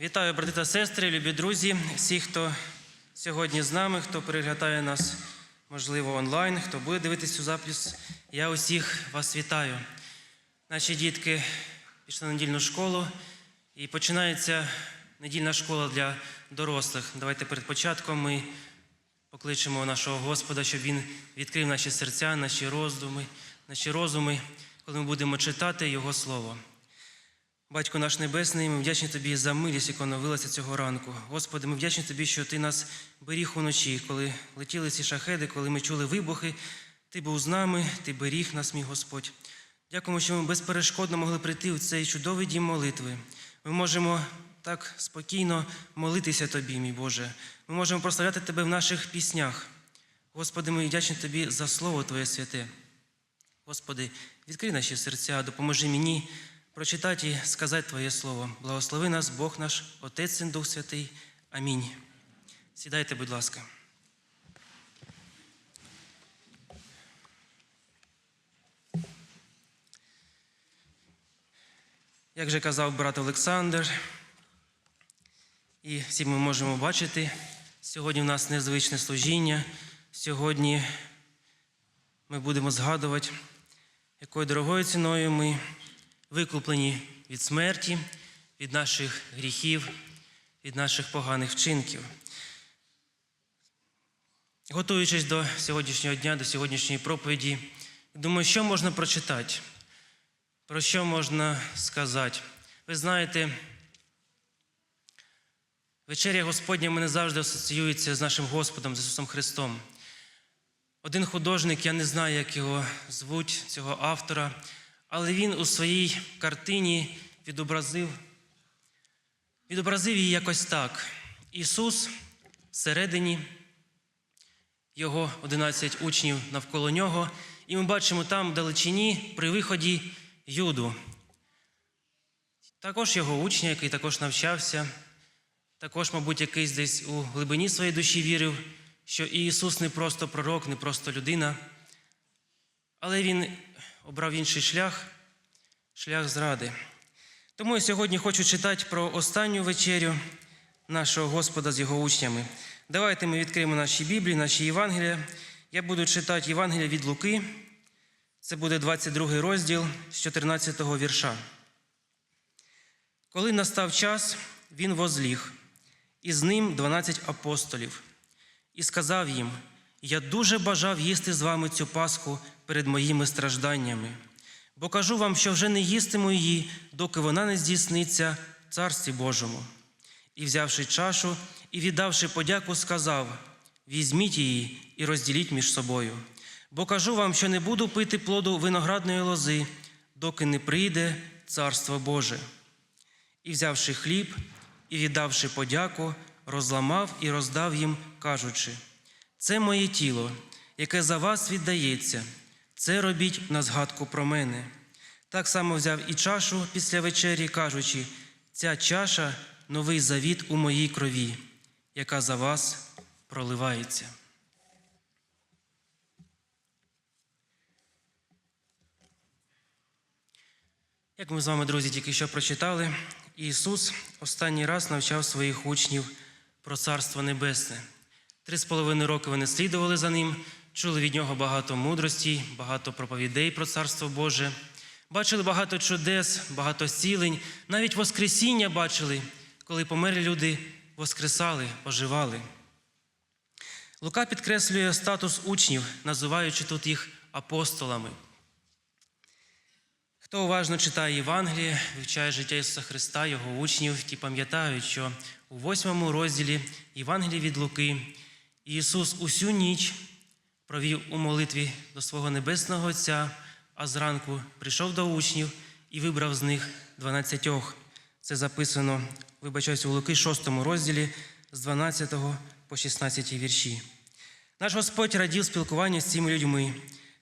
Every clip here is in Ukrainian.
Вітаю, брати та сестри, любі друзі, всі, хто сьогодні з нами, хто переглядає нас, можливо, онлайн, хто буде дивитися цю запис. Я усіх вас вітаю. Наші дітки пішли на недільну школу і починається недільна школа для дорослих. Давайте перед початком ми покличемо нашого Господа, щоб Він відкрив наші серця, наші роздуми, наші розуми, коли ми будемо читати Його Слово. Батько наш Небесний, ми вдячні Тобі за милість, яка оновилася цього ранку. Господи, ми вдячні Тобі, що Ти нас беріг уночі, коли летіли ці шахеди, коли ми чули вибухи. Ти був з нами, Ти беріг нас, мій Господь. Дякуємо, що ми безперешкодно могли прийти в цей чудовий дім молитви. Ми можемо так спокійно молитися Тобі, мій Боже. Ми можемо прославляти Тебе в наших піснях. Господи, ми вдячні Тобі за Слово Твоє святе. Господи, відкрий наші серця, допоможи мені прочитати і сказати Твоє Слово. Благослови нас, Бог наш, Отець і Дух Святий. Амінь. Сідайте, будь ласка. Як же казав брат Олександр, і всі ми можемо бачити, сьогодні в нас незвичне служіння. Сьогодні ми будемо згадувати, якою дорогою ціною ми викуплені від смерті, від наших гріхів, від наших поганих вчинків. Готуючись до сьогоднішнього дня, до сьогоднішньої проповіді, думаю, що можна прочитати, про що можна сказати. Ви знаєте, вечеря Господня мене завжди асоціюється з нашим Господом, з Ісусом Христом. Один художник, я не знаю, як його звуть, цього автора, але він у своїй картині відобразив, відобразив її якось так. Ісус всередині, його 11 учнів навколо нього, і ми бачимо там вдалечині при виході Юду. Також його учня, який також навчався, також, мабуть, якийсь десь у глибині своєї душі вірив, що Ісус не просто пророк, не просто людина, але Він обрав інший шлях, шлях зради. Тому я сьогодні хочу читати про останню вечерю нашого Господа з його учнями. Давайте ми відкриємо наші Біблії, наші Євангелія. Я буду читати Євангелія від Луки. Це буде 22 розділ з 14 вірша. Коли настав час, він возліг, і з ним 12 апостолів, і сказав їм: Я дуже бажав їсти з вами цю Пасху перед моїми стражданнями, бо кажу вам, що вже не їстиму її, доки вона не здійсниться в Царстві Божому. І, взявши чашу і віддавши подяку, сказав: Візьміть її і розділіть між собою. Бо кажу вам, що не буду пити плоду виноградної лози, доки не прийде Царство Боже. І, взявши хліб і віддавши подяку, розламав і роздав їм, кажучи: Це моє тіло, яке за вас віддається, це робіть на згадку про мене. Так само взяв і чашу після вечері, кажучи: ця чаша новий завіт у моїй крові, яка за вас проливається. Як ми з вами, друзі, тільки що прочитали, Ісус останній раз навчав своїх учнів про Царство Небесне. Три з половиною роки вони слідували за ним, чули від нього багато мудрості, багато проповідей про Царство Боже, бачили багато чудес, багато зцілень, навіть Воскресіння бачили, коли померлі люди воскресали, оживали. Лука підкреслює статус учнів, називаючи тут їх апостолами. Хто уважно читає Євангеліє, вивчає життя Ісуса Христа, Його учнів, ті пам'ятають, що у восьмому розділі Євангелії від Луки Ісус усю ніч провів у молитві до свого Небесного Отця, а зранку прийшов до учнів і вибрав з них дванадцятьох. Це записано, вибачаюсь, у Луки, 6 розділі з 12 по 16 вірші. Наш Господь радів спілкуванню з цими людьми,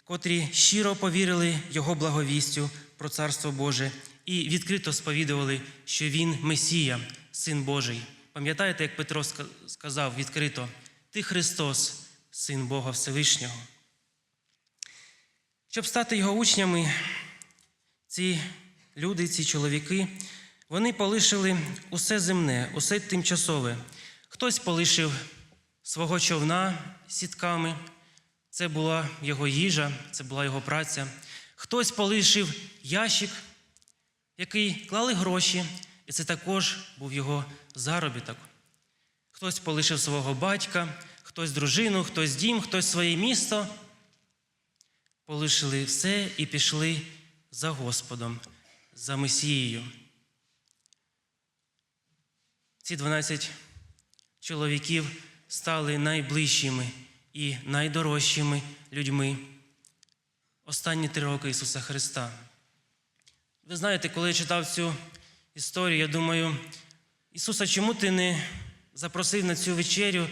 котрі щиро повірили Його благовістю про Царство Боже і відкрито сповідували, що Він Месія, Син Божий. Пам'ятаєте, як Петро сказав відкрито: Ти Христос, Син Бога Всевишнього. Щоб стати його учнями, ці люди, ці чоловіки, Вони полишили усе земне, усе тимчасове. Хтось полишив свого човна сітками, це була його їжа, це була його праця. Хтось полишив ящик, який клали гроші, і це також був його заробіток. Хтось полишив свого батька, хтось дружину, хтось дім, хтось своє місто. Полишили все і пішли за Господом, за Месією. Ці 12 чоловіків стали найближчими і найдорожчими людьми останні три роки Ісуса Христа. Ви знаєте, коли я читав цю історію, я думаю, Ісуса, чому ти не запросив на цю вечерю,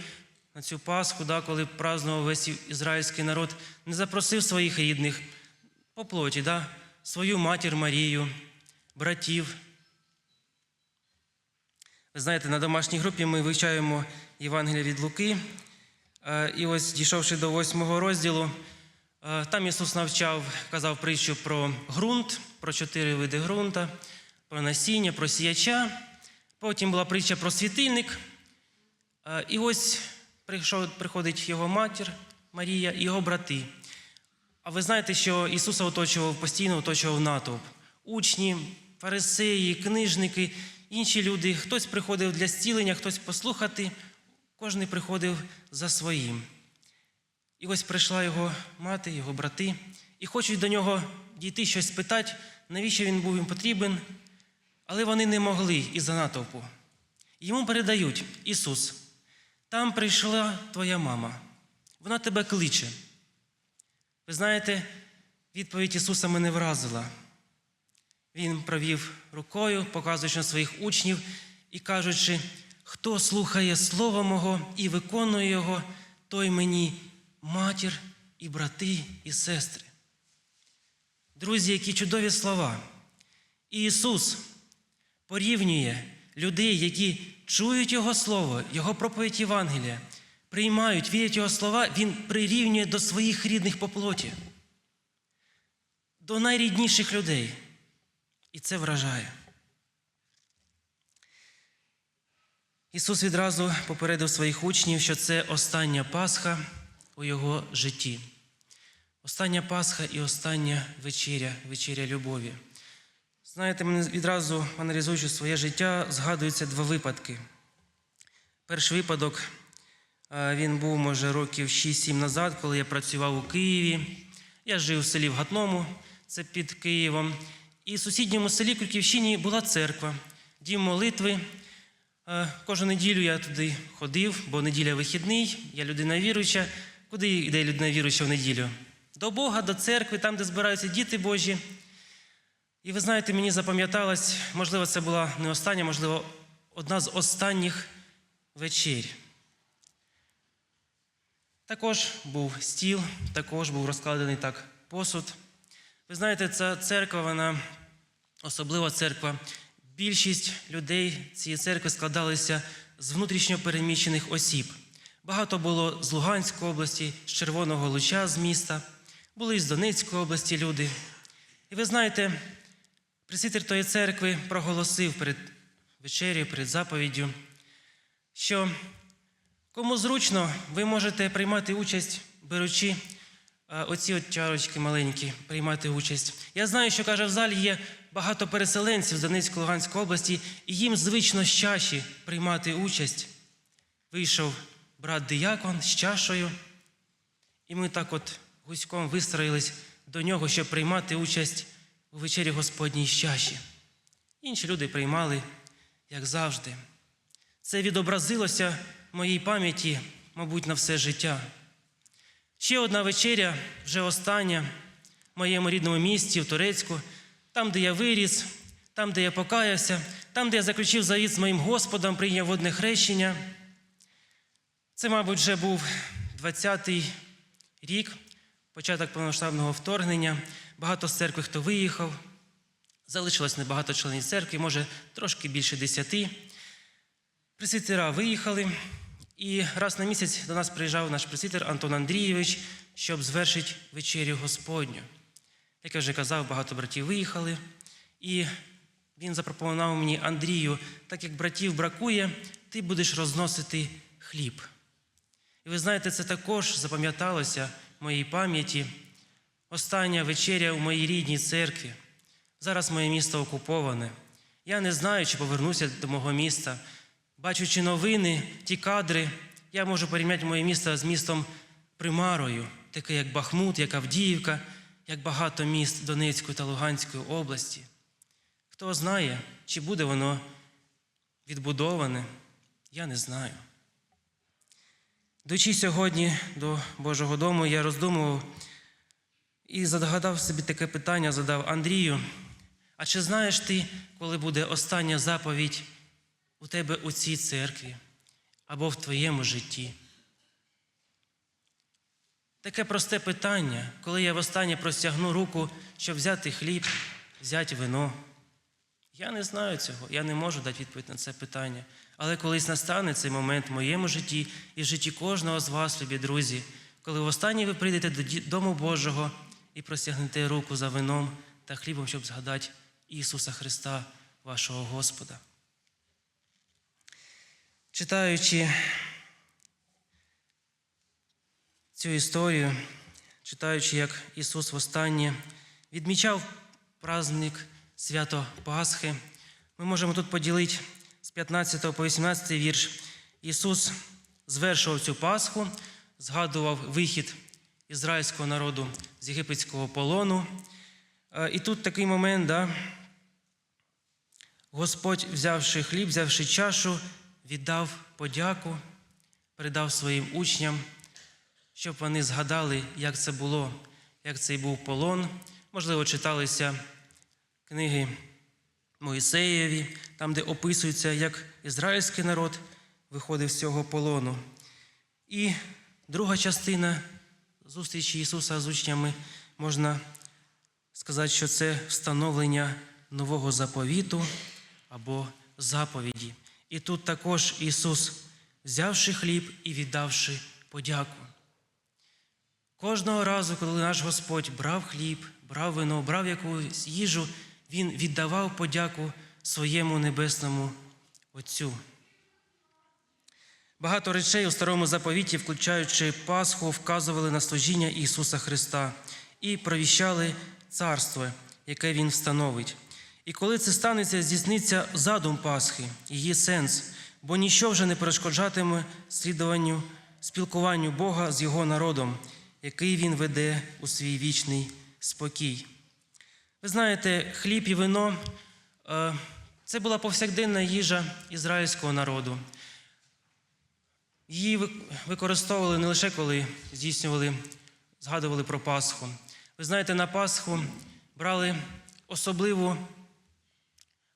на цю Пасху, да, коли празднував весь ізраїльський народ, не запросив своїх рідних по плоті, да, свою матір Марію, братів. Ви знаєте, на домашній групі ми вивчаємо Євангелія від Луки. Е, І ось, дійшовши до восьмого розділу, е, там Ісус навчав, казав притчу про ґрунт, про чотири види ґрунта, про насіння, про сіяча. Потім була притча про світильник. Е, І ось приходить його матір Марія і його брати. А ви знаєте, що Ісуса оточував постійно оточував натовп. Учні, фарисеї, книжники, інші люди. Хтось приходив для зцілення, хтось послухати, кожен приходив за своїм. І ось прийшла його мати, його брати, і хочуть до нього дійти щось спитати, навіщо він був їм потрібен, але вони не могли із-за натовпу. Йому передають Ісус, там прийшла твоя мама, вона тебе кличе. Ви знаєте, відповідь Ісуса мене вразила. Він провів рукою, показуючи на своїх учнів і кажучи, хто слухає Слово Мого і виконує Його, той мені матір і брати, і сестри. Друзі, які чудові слова. І Ісус порівнює людей, які чують Його Слово, Його проповідь Євангелія, приймають, вірять Його слова, Він прирівнює до своїх рідних по плоті, до найрідніших людей. І це вражає. Ісус відразу попередив своїх учнів, що це остання Пасха у Його житті. Остання Пасха і остання вечеря, вечеря любові. Знаєте, мене відразу аналізуючи своє життя, згадуються два випадки. Перший випадок е, він був, може, років 6-7 назад, коли я працював у Києві. Я жив в селі в Гатному, це під Києвом. І в сусідньому селі Крюківщині була церква, дім молитви. Е, Кожну неділю я туди ходив, бо неділя вихідний, я людина віруюча. Куди йде людина віруюча в неділю? До Бога, до церкви, там, де збираються діти Божі. І ви знаєте, мені запам'яталось, можливо, це була не остання, можливо, одна з останніх вечер. Також був стіл, також був розкладений так посуд. Ви знаєте, ця церква, вона особлива церква. Більшість людей цієї церкви складалися з внутрішньо переміщених осіб. Багато було з Луганської області, з Червоного Луча з міста, були і з Донецької області люди. І ви знаєте, пресвітер тої церкви проголосив перед вечерею, перед заповіддю, що кому зручно, ви можете приймати участь, беручи оці от чарочки маленькі, приймати участь. Я знаю, що каже, в залі є багато переселенців з Донецької Луганської області, і їм звично з чаші приймати участь. Вийшов брат Диякон з чашою, і ми так от гуськом вистроїлись до нього, щоб приймати участь у вечері Господній чаші. Інші люди приймали, як завжди. Це відобразилося в моїй пам'яті, мабуть, на все життя. Ще одна вечеря, вже остання, в моєму рідному місті, в Турецьку, там, де я виріс, там, де я покаявся, там, де я заключив завіт з моїм Господом, прийняв водне хрещення. Це, мабуть, вже був 20-й рік, початок повномасштабного вторгнення. Багато з церкви, хто виїхав. Залишилось небагато членів церкви, може, трошки більше десяти. Пресвітера виїхали, і раз на місяць до нас приїжджав наш пресвітер Антон Андрійович, щоб звершити вечерю Господню. Як я вже казав, багато братів виїхали. І він запропонував мені Андрію, так як братів бракує, ти будеш розносити хліб. І ви знаєте, це також запам'яталося в моїй пам'яті. Остання вечеря у моїй рідній церкві. Зараз моє місто окуповане. Я не знаю, чи повернуся до мого міста. Бачучи новини, ті кадри, я можу порівняти моє місто з містом Примарою, таке як Бахмут, як Авдіївка, як багато міст Донецької та Луганської області. Хто знає, чи буде воно відбудоване, я не знаю. Дойчи сьогодні до Божого дому, я роздумував і загадав собі таке питання, задав Андрію. А чи знаєш ти, коли буде остання заповідь у тебе у цій церкві або в твоєму житті? Таке просте питання, коли я востаннє простягну руку, щоб взяти хліб, взяти вино. Я не знаю цього, я не можу дати відповідь на це питання. Але колись настане цей момент в моєму житті і в житті кожного з вас, любі друзі, коли востаннє ви прийдете до дому Божого і простягнете руку за вином та хлібом, щоб згадати Ісуса Христа, вашого Господа. Читаючи цю історію, читаючи, як Ісус востаннє відмічав праздник свято Пасхи, ми можемо тут поділити з 15 по 18 вірш. Ісус звершував цю Пасху, згадував вихід ізраїльського народу з єгипетського полону. Е, І тут такий момент, да, Господь, взявши хліб, взявши чашу, віддав подяку, передав своїм учням, щоб вони згадали, як це було, як цей був полон. Можливо, читалися книги Моїсеєві, там, де описується, як ізраїльський народ виходив з цього полону. І друга частина зустрічі Ісуса з учнями можна сказати, що це встановлення нового заповіту або заповіді. І тут також Ісус, взявши хліб і віддавши подяку. Кожного разу, коли наш Господь брав хліб, брав вино, брав якусь їжу, Він віддавав подяку своєму небесному Отцю. Багато речей у старому заповіті, включаючи Пасху, вказували на служіння Ісуса Христа і провіщали царство, яке Він встановить. І коли це станеться, здійсниться задум Пасхи, її сенс, бо ніщо вже не перешкоджатиме слідуванню, спілкуванню Бога з Його народом, який Він веде у свій вічний спокій. Ви знаєте, хліб і вино е, це була повсякденна їжа ізраїльського народу. Її використовували не лише коли здійснювали, згадували про Пасху. Ви знаєте, на Пасху брали особливу,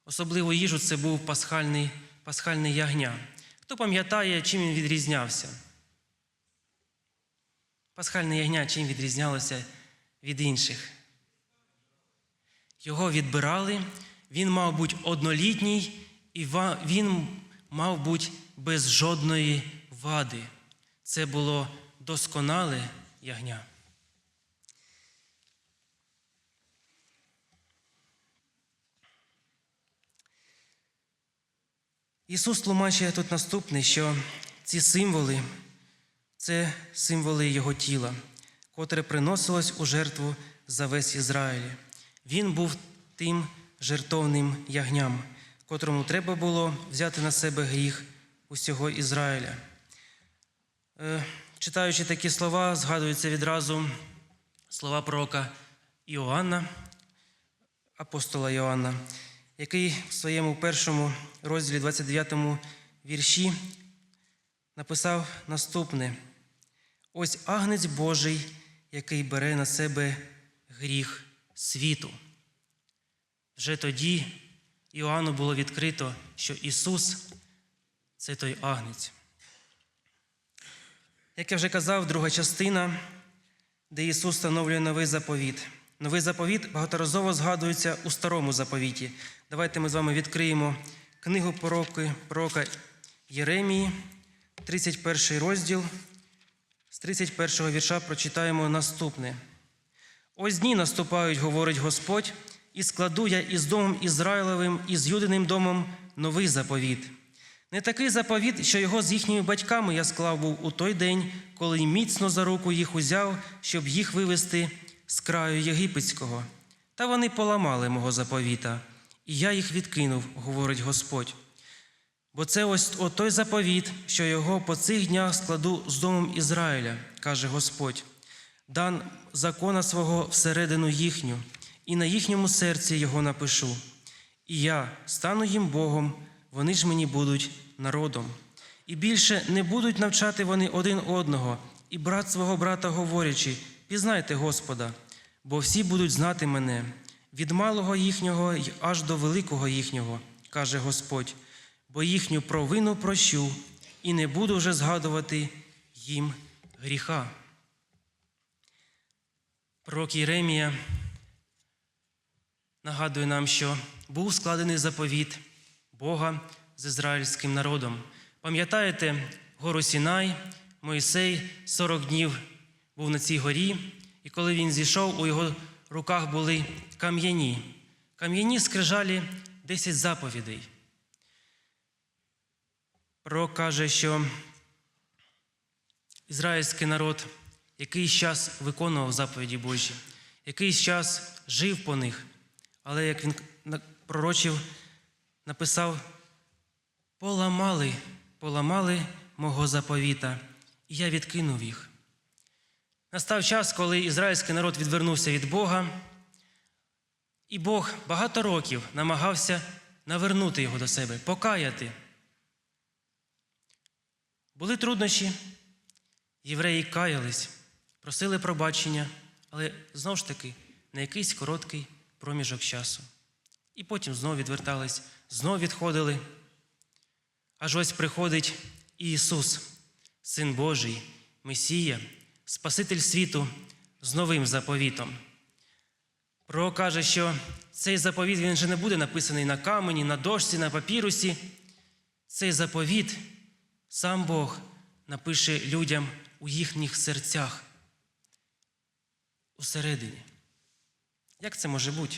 особливу їжу, це був пасхальний, пасхальний ягня. Хто пам'ятає, чим він відрізнявся? Пасхальне ягня чим відрізнялося від інших? Його відбирали, він мав бути однолітній, і він мав бути без жодної вади. Це було досконале ягня. Ісус тлумачує тут наступне, що ці символи це символи Його тіла, котре приносилось у жертву за весь Ізраїль. Він був тим жертовним ягням, котрому треба було взяти на себе гріх усього Ізраїля. Е, Читаючи такі слова, згадуються відразу слова пророка Іоанна, апостола Іоанна, який в своєму першому розділі 29 вірші написав наступне: Ось агнець Божий, який бере на себе гріх світу. Вже тоді Іоанну було відкрито, що Ісус це той агнець. Як я вже казав, друга частина, де Ісус встановлює новий заповіт. Новий заповіт багаторазово згадується у старому заповіті. Давайте ми з вами відкриємо книгу пророки, пророка Єремії, 31 розділ. З 31 вірша прочитаємо наступне. Ось дні наступають, говорить Господь, і складу я із домом Ізраїлевим і з Юдиним домом новий заповіт. Не такий заповіт, що його з їхніми батьками я склав був у той день, коли міцно за руку їх узяв, щоб їх вивести з краю єгипетського. Та вони поламали мого заповіта, і я їх відкинув, говорить Господь. Бо це ось той заповіт, що його по цих днях складу з домом Ізраїля, каже Господь, дан закона свого всередину їхню, і на їхньому серці його напишу. І я стану їм Богом, вони ж мені будуть народом. І більше не будуть навчати вони один одного, і брат свого брата говорячи, пізнайте Господа, бо всі будуть знати мене, від малого їхнього й аж до великого їхнього, каже Господь, бо їхню провину прощу, і не буду вже згадувати їм гріха. Пророк Єремія нагадує нам, що був складений заповіт Бога з ізраїльським народом. Пам'ятаєте, гору Сінай, Моїсей 40 днів був на цій горі, і коли він зійшов, у його руках були кам'яні. Кам'яні скрижалі 10 заповідей. Пророк каже, що ізраїльський народ якийсь час виконував заповіді Божі, якийсь час жив по них, але як він пророчив, написав: поламали, поламали мого заповіта, і я відкинув їх. Настав час, коли ізраїльський народ відвернувся від Бога, і Бог багато років намагався навернути його до себе, покаяти. Були труднощі, євреї каялись, просили пробачення, але знову ж таки на якийсь короткий проміжок часу. І потім знову відвертались, знову відходили. Аж ось приходить Ісус, Син Божий, Месія, Спаситель світу з новим заповітом. Пророк каже, що цей заповіт він вже не буде написаний на камені, на дошці, на папірусі. Цей заповіт сам Бог напише людям у їхніх серцях усередині. Як це може бути?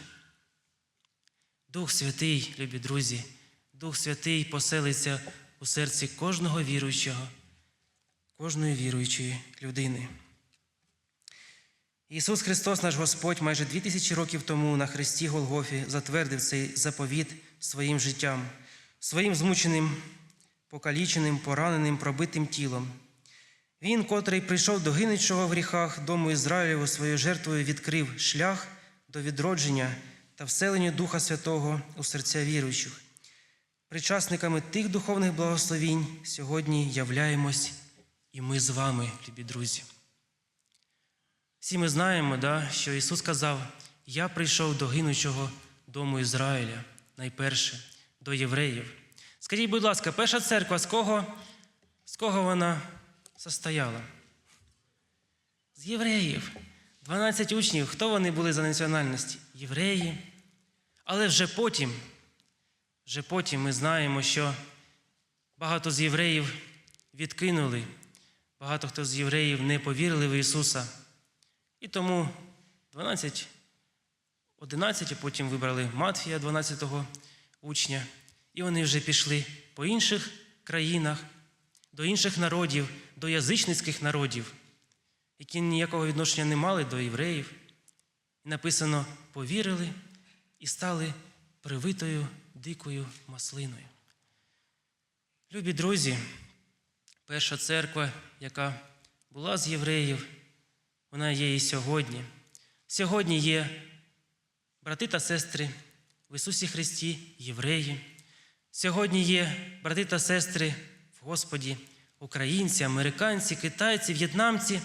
Дух Святий, любі друзі, Дух Святий поселиться у серці кожного віруючого, кожної віруючої людини. Ісус Христос, наш Господь, майже дві тисячі років тому на хресті Голгофі затвердив цей заповіт своїм життям, своїм змученим, покаліченим, пораненим, пробитим тілом. Він, котрий прийшов до гинучого в гріхах дому Ізраїлеву своєю жертвою, відкрив шлях до відродження та вселення Духа Святого у серця віруючих. Причасниками тих духовних благословінь сьогодні являємось і ми з вами, любі друзі. Всі ми знаємо, да, що Ісус сказав: Я прийшов до гинучого дому Ізраїля, найперше, до євреїв. Скажіть, будь ласка, перша церква з кого, з кого вона состояла? З євреїв. 12 учнів. Хто вони були за національності? Євреї. Але вже потім, вже потім ми знаємо, що багато з євреїв відкинули, багато хто з євреїв не повірили в Ісуса. І тому 12, 11, а потім вибрали Матфія, 12-го учня, і вони вже пішли по інших країнах, до інших народів, до язичницьких народів, які ніякого відношення не мали до євреїв. І написано, повірили і стали привитою дикою маслиною. Любі друзі, перша церква, яка була з євреїв, вона є і сьогодні. Сьогодні є брати та сестри в Ісусі Христі, євреї. Сьогодні є брати та сестри в Господі, українці, американці, китайці, в'єтнамці.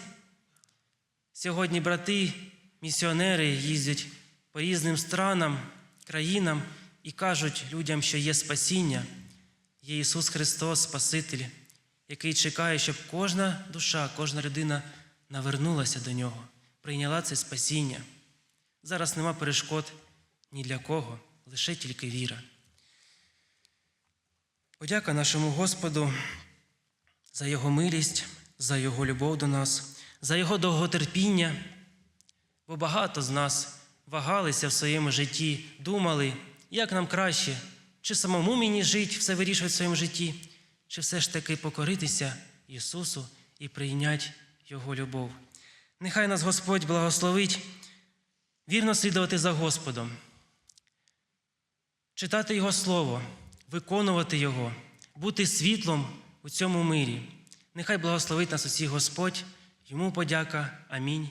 Сьогодні брати, місіонери їздять по різним странам, країнам і кажуть людям, що є спасіння, є Ісус Христос, Спаситель, який чекає, щоб кожна душа, кожна людина навернулася до Нього, прийняла це спасіння. Зараз нема перешкод ні для кого, лише тільки віра. Подяка нашому Господу за Його милість, за Його любов до нас, за Його довготерпіння, бо багато з нас вагалися в своєму житті, думали, як нам краще, чи самому мені жити, все вирішувати в своєму житті, чи все ж таки покоритися Ісусу і прийняти Його любов. Нехай нас Господь благословить вірно слідувати за Господом, читати Його Слово, виконувати Його, бути світлом у цьому мирі. Нехай благословить нас усіх Господь, йому подяка. Амінь